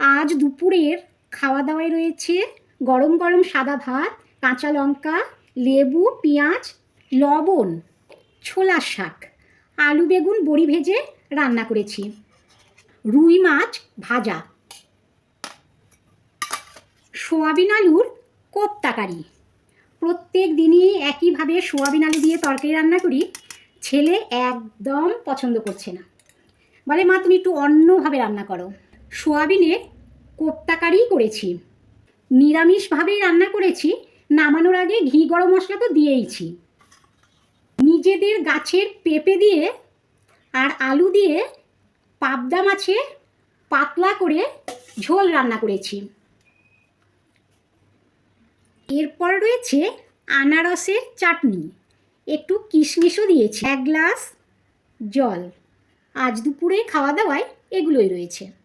আজ দুপুরের খাওয়া দাওয়ায় রয়েছে গরম গরম সাদা ভাত, কাঁচা লঙ্কা, লেবু, পেঁয়াজ, লবণ ছোলার শাক, আলু বেগুন, বড়ি ভেজে রান্না করেছি। রুই মাছ ভাজা। সোয়াবিন আলুর কোপ্তাকারি প্রত্যেক দিনই একইভাবে সোয়াবিন আলু দিয়ে তরকারি রান্না করি। ছেলে একদম পছন্দ করছে না। বলে, মা, তুমি একটু অন্যভাবে রান্না করো। সোয়াবিনের কোপ্তাকারিই করেছি। নিরামিষভাবেই রান্না করেছি, নামানোর আগে ঘি গরম মশলা তো দিয়েইছি। নিজেদের গাছের পেঁপে দিয়ে আর আলু দিয়ে পাবদা মাছের পাতলা করে ঝোল রান্না করেছি। এরপর রয়েছে আনারসের চাটনি। একটু কিশমিশও দিয়েছি। এক গ্লাস জল। আজ দুপুরে খাওয়া দাওয়ায় এগুলোই রয়েছে।